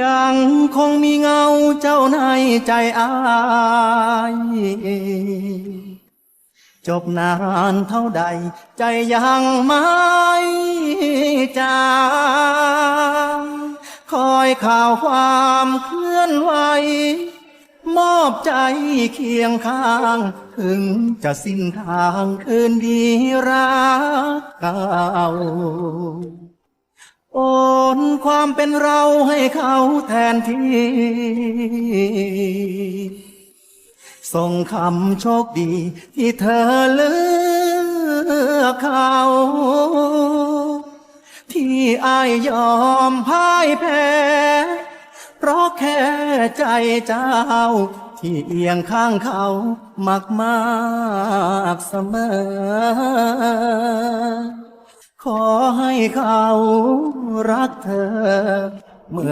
ยังคงมีเงาเจ้าในใจอาย จบนานเท่าใด ใจยังไม่จางคอยข่าวความเคลื่อนไหว มอบใจเคียงข้าง ถึงจะสิ้นทางคืนดีรักเก่า โอนความเป็นเราให้เขาแทนที่ ส่งคำโชคดีที่เธอเลือกเขา ที่อายยอมพ่ายแพ้ เพราะแค่ใจเจ้า ที่เอียงข้างเขามากมากเสมอ ขอ เขารักเธอเหมือน